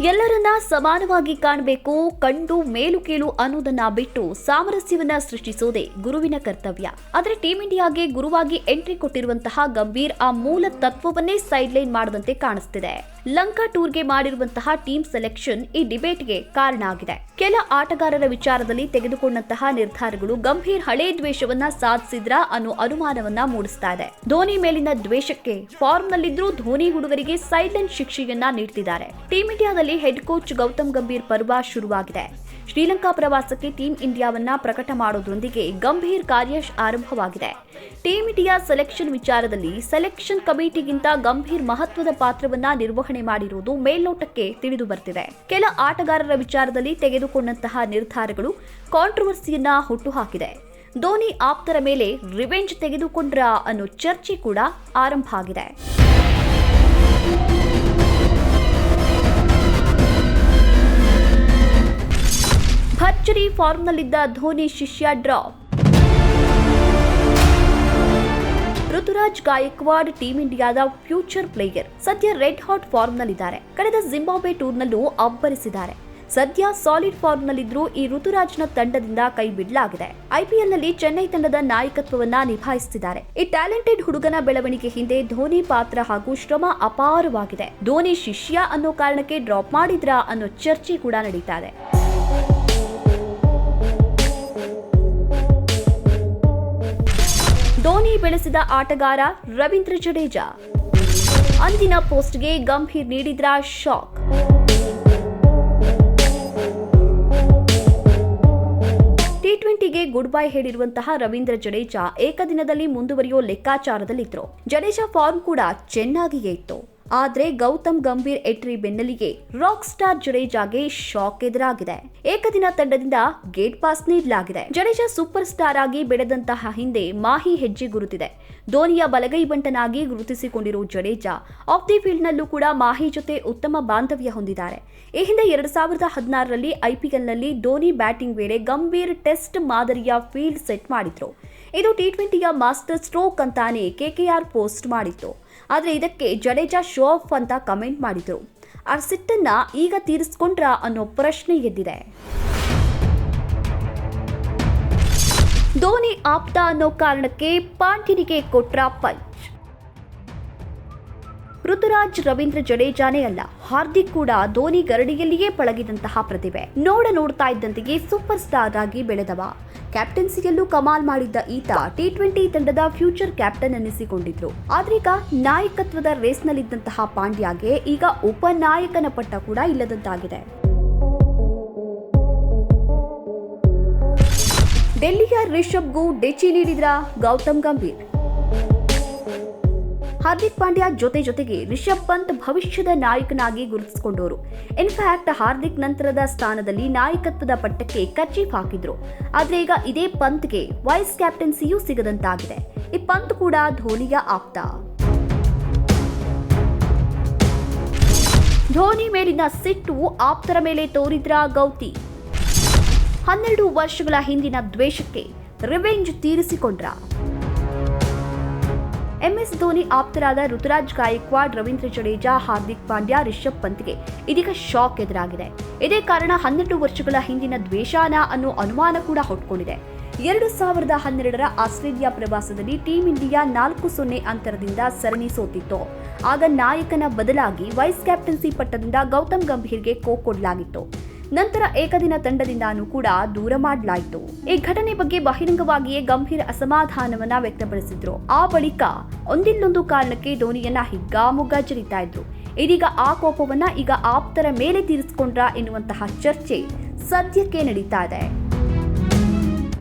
ಎಲ್ಲರನ್ನ ಸಮಾನವಾಗಿ ಕಾಣಬೇಕು, ಕಂಡು ಮೇಲು ಕೀಳು ಅನ್ನೋದನ್ನ ಬಿಟ್ಟು ಸಾಮರಸ್ಯವನ್ನ ಸೃಷ್ಟಿಸೋದೇ ಗುರುವಿನ ಕರ್ತವ್ಯ. ಆದರೆ ಟೀಂ ಇಂಡಿಯಾಗೆ ಗುರುವಾಗಿ ಎಂಟ್ರಿ ಕೊಟ್ಟಿರುವಂತಹ ಗಂಭೀರ್ ಆ ಮೂಲ ತತ್ವವನ್ನೇ ಸೈಡ್ಲೈನ್ ಮಾಡದಂತೆ ಕಾಣಿಸ್ತಿದೆ. ಲಂಕಾ ಟೂರ್ಗೆ ಮಾಡಿರುವಂತಹ ಟೀಮ್ ಸೆಲೆಕ್ಷನ್ ಈ ಡಿಬೇಟ್ಗೆ ಕಾರಣ ಆಗಿದೆ. ಕೆಲ ಆಟಗಾರರ ವಿಚಾರದಲ್ಲಿ ತೆಗೆದುಕೊಂಡಂತಹ ನಿರ್ಧಾರಗಳು ಗಂಭೀರ್ ಹಳೆ ದ್ವೇಷವನ್ನ ಸಾಧಿಸಿದ್ರ ಅನ್ನೋ ಅನುಮಾನವನ್ನ ಮೂಡಿಸ್ತಾ ಇದೆ. ಧೋನಿ ಮೇಲಿನ ದ್ವೇಷಕ್ಕೆ ಫಾರ್ಮ್ನಲ್ಲಿದ್ರೂ ಧೋನಿ ಹುಡುಗರಿಗೆ ಸೈಲೆಂಟ್ ಶಿಕ್ಷೆಯನ್ನ ನೀಡ್ತಿದ್ದಾರೆ. ಟೀಮ್ ಇಂಡಿಯಾದಲ್ಲಿ ಹೆಡ್ ಕೋಚ್ ಗೌತಮ್ ಗಂಭೀರ್ ಪರ್ವ ಶುರುವಾಗಿದೆ. ಶ್ರೀಲಂಕಾ ಪ್ರವಾಸಕ್ಕೆ ಟೀಂ ಇಂಡಿಯಾವನ್ನ ಪ್ರಕಟ ಮಾಡೋದ್ರೊಂದಿಗೆ ಗಂಭೀರ್ ಕಾರ್ಯ ಆರಂಭವಾಗಿದೆ. ಟೀಂ ಇಂಡಿಯಾ ಸೆಲೆಕ್ಷನ್ ವಿಚಾರದಲ್ಲಿ ಸೆಲೆಕ್ಷನ್ ಕಮಿಟಿಗಿಂತ ಗಂಭೀರ್ ಮಹತ್ವದ ಪಾತ್ರವನ್ನ ನಿರ್ವಹಣೆ ಮಾಡಿರುವುದು ಮೇಲ್ನೋಟಕ್ಕೆ ತಿಳಿದು ಬರ್ತಿದೆ. ಕೆಲ ಆಟಗಾರರ ವಿಚಾರದಲ್ಲಿ ತೆಗೆದುಕೊಂಡಂತಹ ನಿರ್ಧಾರಗಳು ಕಾಂಟ್ರವರ್ಸಿಯನ್ನ ಹುಟ್ಟುಹಾಕಿದೆ. ಧೋನಿ ಆಪ್ತರ ಮೇಲೆ ರಿವೆಂಜ್ ತೆಗೆದುಕೊಂಡ್ರ ಅನ್ನೋ ಚರ್ಚೆ ಕೂಡ ಆರಂಭ ಆಗಿದೆ. ಭರ್ಜರಿ ಫಾರ್ಮ್ನಲ್ಲಿದ್ದ ಧೋನಿ ಶಿಷ್ಯ ಡ್ರಾಪ್ ಋತುರಾಜ್ ಗಾಯಕ್ವಾಡ್ ಟೀಂ ಇಂಡಿಯಾದ ಫ್ಯೂಚರ್ ಪ್ಲೇಯರ್ ಸದ್ಯ ರೆಡ್ ಹಾಟ್ ಫಾರ್ಮ್ನಲ್ಲಿದ್ದಾರೆ. ಕಳೆದ ಜಿಂಬಾಬ್ವೆ ಟೂರ್ನಲ್ಲೂ ಅಬ್ಬರಿಸಿದ್ದಾರೆ. ಸದ್ಯ ಸಾಲಿಡ್ ಫಾರ್ಮ್ನಲ್ಲಿದ್ದರೂ ಈ ಋತುರಾಜ್ನ ತಂಡದಿಂದ ಕೈ ಬಿಡಲಾಗಿದೆ. ಐಪಿಎಲ್ನಲ್ಲಿ ಚೆನ್ನೈ ತಂಡದ ನಾಯಕತ್ವವನ್ನ ನಿಭಾಯಿಸುತ್ತಿದ್ದಾರೆ. ಈ ಟ್ಯಾಲೆಂಟೆಡ್ ಹುಡುಗನ ಬೆಳವಣಿಗೆ ಹಿಂದೆ ಧೋನಿ ಪಾತ್ರ ಹಾಗೂ ಶ್ರಮ ಅಪಾರವಾಗಿದೆ. ಧೋನಿ ಶಿಷ್ಯ ಅನ್ನೋ ಕಾರಣಕ್ಕೆ ಡ್ರಾಪ್ ಮಾಡಿದ್ರಾ ಅನ್ನೋ ಚರ್ಚೆ ಕೂಡ ನಡೀತಾ ಇದೆ. ಧೋನಿ ಬೆಳೆಸಿದ ಆಟಗಾರ ರವೀಂದ್ರ ಜಡೇಜಾ. ಅಂದಿನ ಪೋಸ್ಟ್ಗೆ ಗಂಭೀರ್ ನೀಡಿದ್ರ ಶಾಕ್. ಟಿ ಟ್ವೆಂಟಿಗೆ ಗುಡ್ ಬೈ ಹೇಳಿರುವಂತಹ ರವೀಂದ್ರ ಜಡೇಜಾ ಏಕದಿನದಲ್ಲಿ ಮುಂದುವರಿಯೋ ಲೆಕ್ಕಾಚಾರದಲ್ಲಿದ್ರು. ಜಡೇಜಾ ಫಾರ್ಮ್ ಕೂಡ ಚೆನ್ನಾಗಿಯೇ ಇತ್ತು. ಆದ್ರೆ ಗೌತಮ್ ಗಂಭೀರ್ ಎಟ್ರಿ ಬೆನ್ನಲ್ಲಿಗೆ ರಾಕ್ ಸ್ಟಾರ್ ಜಡೇಜಾಗೆ ಶಾಕ್ ಎದುರಾಗಿದೆ. ಏಕದಿನ ತಂಡದಿಂದ ಗೇಟ್ ಪಾಸ್ ನೀಡಲಾಗಿದೆ. ಜಡೇಜಾ ಸೂಪರ್ ಸ್ಟಾರ್ ಆಗಿ ಬೆಳೆದಂತಹ ಹಿಂದೆ ಮಾಹಿ ಹೆಜ್ಜೆ ಗುರುತಿದೆ. ಧೋನಿಯ ಬಲಗೈ ಬಂಟನಾಗಿ ಗುರುತಿಸಿಕೊಂಡಿರುವ ಜಡೇಜಾ ಆಫ್ ದಿ ಫೀಲ್ಡ್ ನಲ್ಲೂ ಕೂಡ ಮಾಹಿ ಜೊತೆ ಉತ್ತಮ ಬಾಂಧವ್ಯ ಹೊಂದಿದ್ದಾರೆ. ಈ ಹಿಂದೆ ಎರಡ್ ಸಾವಿರದ ಹದಿನಾರರಲ್ಲಿ ಐಪಿಎಲ್ನಲ್ಲಿ ಧೋನಿ ಬ್ಯಾಟಿಂಗ್ ವೇಳೆ ಗಂಭೀರ್ ಟೆಸ್ಟ್ ಮಾದರಿಯ ಫೀಲ್ಡ್ ಸೆಟ್ ಮಾಡಿದ್ರು. ಇದು ಟಿ ಟ್ವೆಂಟಿಯ ಮಾಸ್ಟರ್ ಸ್ಟ್ರೋಕ್ ಅಂತಾನೆ ಕೆಕೆಆರ್ ಪೋಸ್ಟ್ ಮಾಡಿತ್ತು. ಆದರೆ ಇದಕ್ಕೆ ಜಡೇಜಾ ಶೋ ಆಫ್ ಅಂತ ಕಮೆಂಟ್ ಮಾಡಿದ್ರು. ಆ ಸಿಟ್ಟನ್ನ ಈಗ ತೀರಿಸ್ಕೊಂಡ್ರ ಅನ್ನೋ ಪ್ರಶ್ನೆ ಎದ್ದಿದೆ. ಧೋನಿ ಆಪ್ತ ಅನ್ನೋ ಕಾರಣಕ್ಕೆ ಪಾಂಡ್ಯನಿಗೆ ಕೊಟ್ರ ಪಂಚ್. ಋತುರಾಜ್ ರವೀಂದ್ರ ಜಡೇಜಾನೇ ಅಲ್ಲ, ಹಾರ್ದಿಕ್ ಕೂಡ ಧೋನಿ ಗರಡಿಯಲ್ಲಿಯೇ ಪಳಗಿದಂತಹ ಪ್ರತಿಭೆ. ನೋಡ ನೋಡ್ತಾ ಇದ್ದಂತೆಯೇ ಸೂಪರ್ ಸ್ಟಾರ್ ಆಗಿ ಬೆಳೆದವ. ಕ್ಯಾಪ್ಟನ್ಸಿಯಲ್ಲೂ ಕಮಾಲ್ ಮಾಡಿದ್ದ ಈತ ಟಿ ಟ್ವೆಂಟಿ ತಂಡದ ಫ್ಯೂಚರ್ ಕ್ಯಾಪ್ಟನ್ ಅನ್ನಿಸಿಕೊಂಡಿದ್ರು. ಆದ್ರೀಗ ನಾಯಕತ್ವದ ರೇಸ್ನಲ್ಲಿದ್ದಂತಹ ಪಾಂಡ್ಯಾಗೆ ಈಗ ಉಪನಾಯಕನ ಪಟ್ಟ ಕೂಡ ಇಲ್ಲದಂತಾಗಿದೆ. ಡೆಲ್ಲಿಯ ರಿಷಬ್ಗೂ ಡೆಚ್ಚಿ ನೀಡಿದ್ರ ಗೌತಮ್ ಗಂಭೀರ್? ಹಾರ್ದಿಕ್ ಪಾಂಡ್ಯ ಜೊತೆ ಜೊತೆಗೆ ರಿಷಬ್ ಪಂತ್ ಭವಿಷ್ಯದ ನಾಯಕನಾಗಿ ಗುರುತಿಸಿಕೊಂಡವರು. ಇನ್ಫ್ಯಾಕ್ಟ್ ಹಾರ್ದಿಕ್ ನಂತರದ ಸ್ಥಾನದಲ್ಲಿ ನಾಯಕತ್ವದ ಪಟ್ಟಕ್ಕೆ ಕಚೀಫ್ ಹಾಕಿದ್ರು. ಆದರೆ ಈಗ ಇದೇ ಪಂತ್ಗೆ ವೈಸ್ ಕ್ಯಾಪ್ಟನ್ಸಿಯೂ ಸಿಗದಂತಾಗಿದೆ. ಈ ಪಂತ್ ಕೂಡ ಧೋನಿಯ ಆಪ್ತ. ಧೋನಿ ಮೇಲಿನ ಸಿಟ್ಟು ಆಪ್ತರ ಮೇಲೆ ತೋರಿದ್ರ ಗೌತಿ. ಹನ್ನೆರಡು ವರ್ಷಗಳ ಹಿಂದಿನ ದ್ವೇಷಕ್ಕೆ ರಿವೆಂಜ್ ತೀರಿಸಿಕೊಂಡ್ರ. ಎಂಎಸ್ ಧೋನಿ ಆಪ್ತರಾದ ಋತುರಾಜ್ ಗಾಯಕ್ವಾಡ್, ರವೀಂದ್ರ ಜಡೇಜಾ, ಹಾರ್ದಿಕ್ ಪಾಂಡ್ಯ, ರಿಷಬ್ ಪಂತ್ಗೆ ಇದೀಗ ಶಾಕ್ ಎದುರಾಗಿದೆ. ಇದೇ ಕಾರಣ ಹನ್ನೆರಡು ವರ್ಷಗಳ ಹಿಂದಿನ ದ್ವೇಷಾನ ಅನ್ನೋ ಅನುಮಾನ ಕೂಡ ಹೊಟ್ಕೊಂಡಿದೆ ಎರಡು ಸಾವಿರದ ಹನ್ನೆರಡರ ಆಸ್ಟ್ರೇಲಿಯಾ ಪ್ರವಾಸದಲ್ಲಿ ಟೀಂ ಇಂಡಿಯಾ ನಾಲ್ಕು ಸೊನ್ನೆ ಅಂತರದಿಂದ ಸರಣಿ ಸೋತಿತ್ತು. ಆಗ ನಾಯಕನ ಬದಲಾಗಿ ವೈಸ್ ಕ್ಯಾಪ್ಟನ್ಸಿ ಪಟ್ಟದಿಂದ ಗೌತಮ್ ಗಂಭೀರ್ಗೆ ಕೊಡಲಾಗಿತ್ತು. ನಂತರ ಏಕದಿನ ತಂಡದಿಂದಾನೂ ಕೂಡ ದೂರ ಮಾಡಲಾಯಿತು. ಈ ಘಟನೆ ಬಗ್ಗೆ ಬಹಿರಂಗವಾಗಿಯೇ ಗಂಭೀರ ಅಸಮಾಧಾನವನ್ನ ವ್ಯಕ್ತಪಡಿಸಿದ್ರು. ಆ ಬಳಿಕ ಒಂದಿಲ್ಲೊಂದು ಕಾರಣಕ್ಕೆ ಧೋನಿಯನ್ನ ಹಿಗ್ಗಾಮುಗ್ಗಾ ಜರಿತಾ ಇದ್ರು ಇದೀಗ ಆ ಕೋಪವನ್ನ ಈಗ ಆಪ್ತರ ಮೇಲೆ ತೀರಿಸಿಕೊಂಡ್ರ ಎನ್ನುವಂತಹ ಚರ್ಚೆ ಸದ್ಯಕ್ಕೆ ನಡೀತಾ ಇದೆ.